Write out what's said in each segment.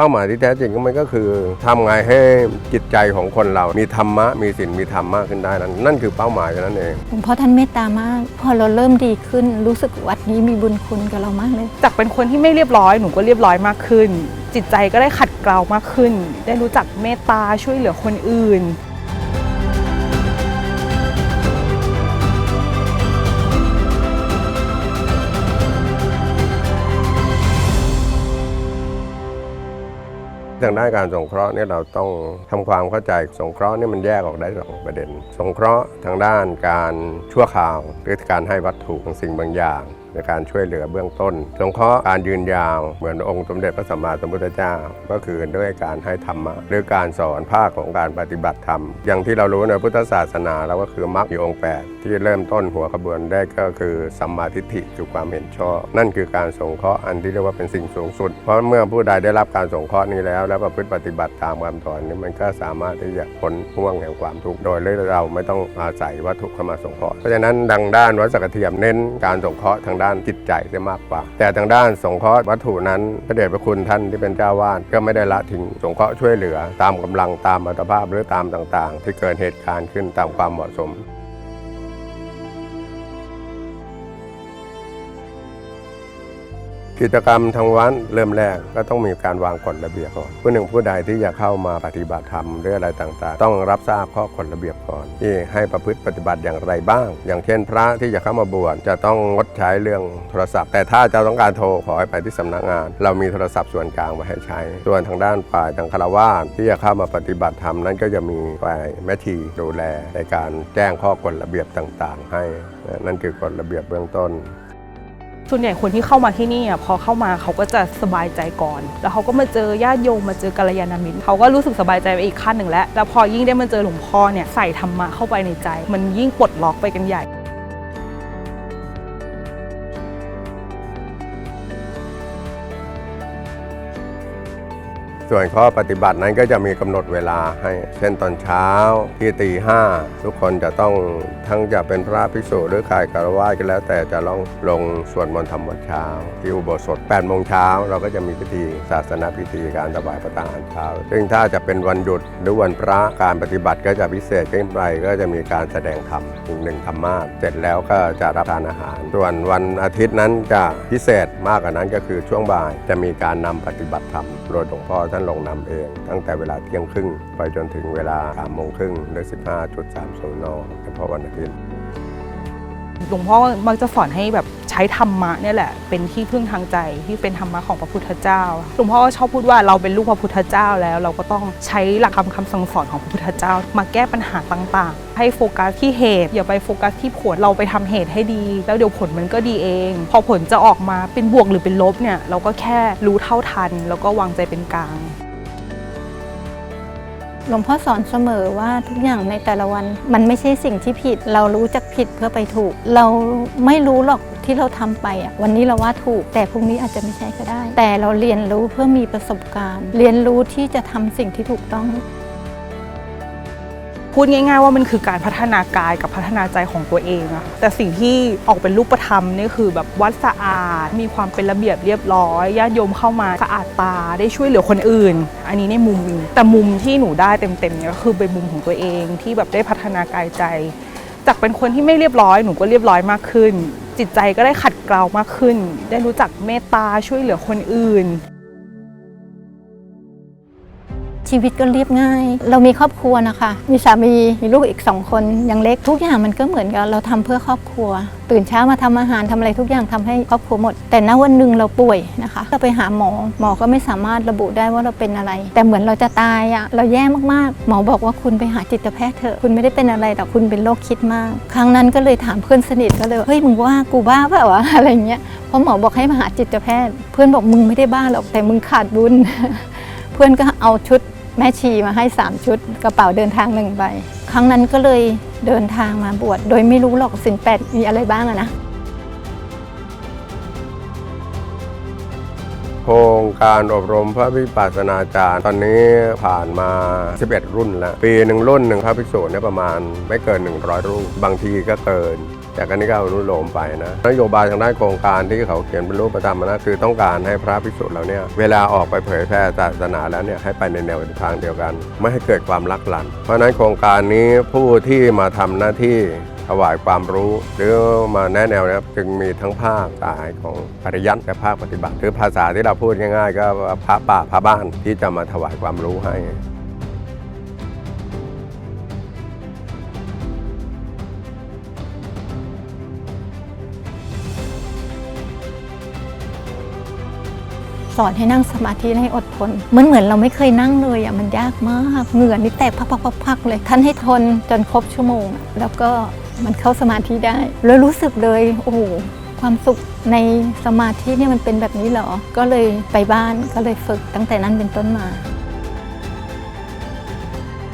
เป้าหมายที่แท้จริงก็มันก็คือทำไงให้จิตใจของคนเรา มีธรรมะมีศีลมีธรรมมากขึ้นได้นั่นนั่นคือเป้าหมายแค่นั้นเองหลวงพ่อท่านเมตตามาก พอเราเริ่มดีขึ้นรู้สึกวัดนี้มีบุญคุณกับเรามากเลย จากเป็นคนที่ไม่เรียบร้อยหนูก็เรียบร้อยมากขึ้น จิตใจก็ได้ขัดเกลามากขึ้น ได้รู้จักเมตตาช่วยเหลือคนอื่น ทางด้านการสงเคราะห์เนี่ยเราต้องทำความเข้าใจสงเคราะห์เนี่ยมันแยกออกได้สองประเด็น สงเคราะห์ทางด้านการชั่วคราวหรือการให้วัตถุบางสิ่งบางอย่าง ในการช่วยเหลือเบื้องต้น สงเคราะห์การยืนยาวเหมือนองค์สมเด็จพระสัมมาสัมพุทธเจ้า ก็คือด้วยการให้ธรรมะหรือการสอนภาคของการปฏิบัติธรรม อย่างที่เรารู้ในพุทธศาสนาเราก็คือมรรคมีองค์แปดที่เริ่มต้นหัวขบวนได้ก็คือสัมมาทิฏฐิคือความเห็นชอบ นั่นคือการสงเคราะห์อันที่เรียกว่าเป็นสิ่งสูงสุด เพราะเมื่อผู้ใดได้รับการสงเคราะห์นี้แล้ว แล้วประพฤติปฏิบัติตามคำสอนนี้มันก็สามารถที่จะพ้นห่วงแห่งความทุกข์โดยเราไม่ต้องอาศัยวัตถุเข้ามาสงเคราะห์เพราะฉะนั้นดังด้านวัดสักเทียมเน้นการสงเคราะห์ทางด้านจิตใจจะมากกว่า แต่ทางด้านสงเคราะห์วัตถุนั้นพระเดชพระคุณท่านที่เป็นเจ้าวาดก็ไม่ได้ละทิ้งสงเคราะห์ช่วยเหลือ ตามกำลังตามอัตภาพหรือตามต่าง ๆ ที่เกิดเหตุการณ์ขึ้นตามความเหมาะสม กิจกรรมทางวัดเริ่มแรกก็ต้องมีการวางกฎระเบียบก่อนผู้หนึ่งผู้ใดที่จะเข้ามาปฏิบัติธรรมหรืออะไรต่างๆ ต้องรับทราบข้อกฎระเบียบก่อน ที่ให้ประพฤติปฏิบัติอย่างไรบ้าง อย่างเช่น พระที่จะเข้ามาบวชจะต้องงดใช้เรื่องโทรศัพท์ แต่ถ้าจะต้องการโทรขอให้ไปที่สำนักงาน เรามีโทรศัพท์ส่วนกลางไว้ให้ใช้ ส่วนทางด้านฝ่ายทางคารวาสที่จะเข้ามาปฏิบัติธรรมนั้นก็จะมีฝ่ายแม่ชีดูแลในการแจ้งข้อกฎระเบียบต่าง ๆ ให้นั่นคือกฎระเบียบเบื้องต้น ส่วนใหญ่คนที่เข้ามาที่นี่อะพอเข้ามาเขาก็จะสบายใจก่อน แล้วเขาก็มาเจอญาติโยมมาเจอกัลยาณมิตรเขาก็รู้สึกสบายใจไปอีกขั้นหนึ่งแล้วแล้วพอยิ่งได้มาเจอหลวงพ่อเนี่ยใส่ธรรมะเข้าไปในใจ มันยิ่งปลดล็อกไปกันใหญ่ ส่วนข้อปฏิบัตินั้นก็จะมีกำหนดเวลาให้ เช่นตอนเช้าที่ตีห้าทุกคนจะต้องทั้งจะเป็นพระภิกษุหรือใครกรวาสก็แล้ว แต่จะลองลงสวดมนต์ธรรมวัดเช้า ที่อุโบสถ8โมงเช้าเราก็จะมีพิธีศาสนาพิธีการถวายพระทารเช้า ซึ่งถ้าจะเป็นวันหยุดหรือวันพระการปฏิบัติก็จะพิเศษขึ้นไปก็จะมีการแสดงธรรมอีกหนึ่งธรรมาสเสร็จแล้วก็จะรับทานอาหาร ส่วนวันอาทิตย์นั้นจะพิเศษมากกว่านั้นก็คือช่วงบ่ายจะมีการนำปฏิบัติธรรมโดยหลวงพ่อท่านลงนำเอง ตั้งแต่เวลาเที่ยงครึ่ง ไปจนถึงเวลา3โมงครึ่งหรือ15.30นเฉพาะวันอาทิตย์ หลวงพ่อมักจะสอนให้แบบใช้ธรรมะเนี่ยแหละ เป็นที่พึ่งทางใจที่เป็นธรรมะของพระพุทธเจ้าหลวงพ่อชอบพูดว่าเราเป็นลูกพระพุทธเจ้าแล้ว เราก็ต้องใช้หลักคำคำสั่งสอนของพระพุทธเจ้า มาแก้ปัญหาต่างๆ ให้โฟกัสที่เหตุ อย่าไปโฟกัสที่ผลเราไปทำเหตุให้ดี แล้วเดี๋ยวผลมันก็ดีเอง พอผลจะออกมาเป็นบวกหรือเป็นลบเนี่ยเราก็แค่รู้เท่าทัน แล้วก็วางใจเป็นกลาง หลวงพ่อสอนเสมอว่าทุกอย่างในแต่ละวัน มันไม่ใช่สิ่งที่ผิด เรารู้จักผิดเพื่อไปถูก เราไม่รู้หรอกที่เราทำไปอะวันนี้เราว่าถูก แต่พรุ่งนี้อาจจะไม่ใช่ก็ได้ แต่เราเรียนรู้เพื่อมีประสบการณ์ เรียนรู้ที่จะทำสิ่งที่ถูกต้อง พูดง่าย ๆ ว่ามันคือการพัฒนากายกับพัฒนาใจของตัวเองอะแต่สิ่งที่ออกเป็นรูปธรรมนี่คือแบบวัดสะอาด มีความเป็นระเบียบเรียบร้อยญาติโยมเข้ามาสะอาดตาได้ช่วยเหลือคนอื่น อันนี้ในมุมนึงแต่มุมที่หนูได้เต็มๆเนี่ยก็คือเป็นมุมของตัวเองที่แบบได้พัฒนากายใจ จากเป็นคนที่ไม่เรียบร้อยหนูก็เรียบร้อยมากขึ้น จิตใจก็ได้ขัดเกลามากขึ้น ได้รู้จักเมตตาช่วยเหลือคนอื่น ชีวิตก็เรียบง่าย เรามีครอบครัวนะคะ มีสามีมีลูกอีกสองคนยังเล็กทุกอย่างมันก็เหมือนกับเราทำเพื่อครอบครัว ตื่นเช้ามาทำอาหารทำอะไรทุกอย่างทำให้ครอบครัวหมด แต่ณวันหนึ่งเราป่วยนะคะเราไปหาหมอหมอก็ไม่สามารถระบุได้ว่าเราเป็นอะไร แต่เหมือนเราจะตายอะเราแย่มากๆ หมอบอกว่าคุณไปหาจิตแพทย์เถอะคุณไม่ได้เป็นอะไรแต่คุณเป็นโรคคิดมาก ครั้งนั้นก็เลยถามเพื่อนสนิทก็เลยเฮ้ยมึงว่ากูบ้าเปล่าวะอะไรเงี้ยเพราะหมอบอกให้มาหาจิตแพทย์ เพื่อนบอกมึงไม่ได้บ้าหรอกแต่มึงขาดบุญ เพื่อนก็เอาชุด แม่ชีมาให้ 3 ชุด กระเป๋าเดินทางหนึ่งใบ ครั้งนั้นก็เลยเดินทางมาบวชโดยไม่รู้หรอกสินแปดมีอะไรบ้างอะนะ โครงการอบรมพระวิปัสสนาจารย์ ตอนนี้ผ่านมา 11 รุ่นแล้ว ปีหนึ่งรุ่นหนึ่งพระภิกษุเนี่ยประมาณไม่เกิน 100 รูป บางทีก็เกิน จากอันนี้ก็อนุโลมไปนะนโยบายทางด้านโครงการที่เขาเขียนเป็นรูปธรรมนะคือต้องการให้พระภิกษุเราเนี่ยเวลาออกไปเผยแพร่ศาสนาแล้วเนี่ยให้ไปในแนวทางเดียวกัน ไม่ให้เกิดความลักลั่น เพราะนั้นโครงการนี้ผู้ที่มาทำหน้าที่ถวายความรู้หรือมาแนะแนวนะครับจึงมีทั้งภาคสายของปริยัติและภาคปฏิบัติ หรือภาษาที่เราพูดง่าย ๆ ก็พระป่าพระบ้านที่จะมาถวายความรู้ให้ อนให้นั่งสมาธิให้อดทนเหมือนเหมือนเราไม่เคยนั่งเลยอะมันยากมากเหงื่อนี่แตกพักๆๆเลย ท่านให้ทนจนครบชั่วโมง แล้วก็มันเข้าสมาธิได้ แล้วรู้สึกเลยโอ้โหความสุขในสมาธิเนี่ยมันเป็นแบบนี้เหรอ ก็เลยไปบ้านก็เลยฝึกตั้งแต่นั้นเป็นต้นมา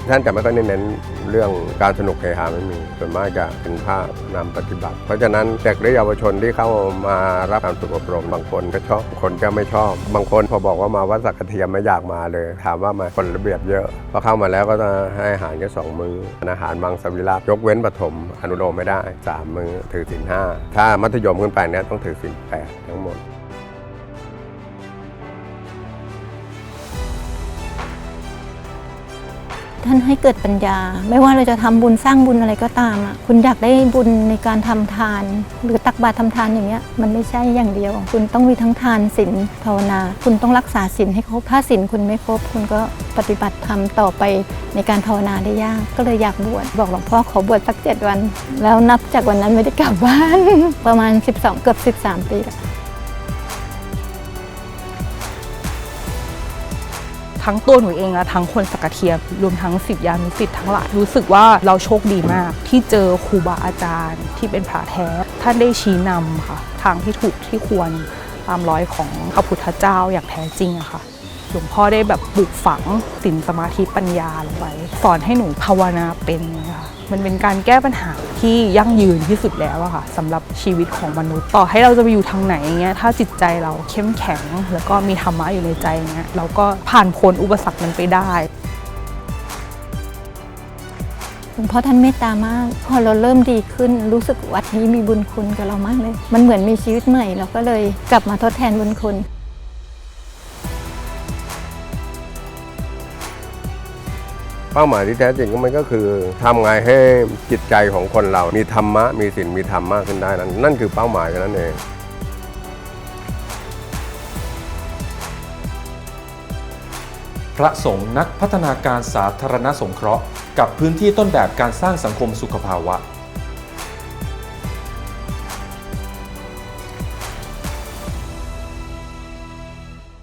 ท่านจะไม่ค่อยเน้น เรื่องการสนุกเฮฮาไม่มีส่วนมากจะเป็นภาคนำปฏิบัติ เพราะฉะนั้นเด็กและเยาวชนที่เข้ามารับการฝึกอบรม บางคนก็ชอบบางคนก็ไม่ชอบ บางคนพอบอกว่ามาวัดสักกะเทียมไม่อยากมาเลย ถามว่ามาคนระเบียบเยอะพอเข้ามาแล้วก็จะให้อาหารแค่สองมืออาหารบางสวิรัตยกเว้นปฐมอนุโลมไม่ได้สามมือถือศีลห้าถ้ามัธยมขึ้นไปเนี่ยต้องถือศีลแปดทั้งหมด ท่านให้เกิดปัญญา ไม่ว่าเราจะทำบุญสร้างบุญอะไรก็ตามอะคุณอยากได้บุญในการทำทาน หรือตักบาตรทำทานอย่างเงี้ยมันไม่ใช่อย่างเดียว คุณต้องมีทั้งทานศีลภาวนา คุณต้องรักษาศีลให้ครบถ้าศีลคุณไม่ครบคุณก็ปฏิบัติธรรมต่อไปในการภาวนาได้ยาก ก็เลยอยากบวชบอกหลวงพ่อขอบวชสักเจ็ดวัน แล้วนับจากวันนั้นไม่ได้กลับบ้าน ประมาณ 12 เกือบ 13 ปีแล้ว ทั้งตัวหนูเองและทั้งคนสกกะเทียมรวมทั้งสิทธิยานุสิทธิ์ทั้งหลายรู้สึกว่าเราโชคดีมาก ที่เจอครูบาอาจารย์ ที่เป็นพระแท้ท่านได้ชี้นำค่ะ ทางที่ถูกที่ควรตามรอยของพระพุทธเจ้าอย่างแท้จริงอะค่ะหลวงพ่อได้แบบปลูกฝังสินสมาธิปัญญาลงไปสอนให้หนูภาวนาเป็นค่ะมันเป็นการแก้ปัญหา ที่ยั่งยืนที่สุดแล้วอะค่ะสำหรับชีวิตของมนุษย์ ต่อให้เราจะไปอยู่ทางไหนอย่างเงี้ยถ้าจิตใจเราเข้มแข็ง แล้วก็มีธรรมะอยู่ในใจเงี้ยเราก็ผ่านพ้นอุปสรรคนั้นไปได้หลวงพ่อท่านเมตตามาก พอเราเริ่มดีขึ้นรู้สึกวัดนี้มีบุญคุณกับเรามากเลย มันเหมือนมีชีวิตใหม่ เราก็เลยกลับมาทดแทนบุญคุณ เป้าหมายที่แท้จริงก็มันก็คือทำไงให้จิตใจของคนเรามีธรรมะมีศีลมีธรรมมากขึ้นได้นั่นนั่นคือเป้าหมายนั้นเองพระสงฆ์นักพัฒนาการสาธารณสงเคราะห์ กับพื้นที่ต้นแบบการสร้างสังคมสุขภาวะ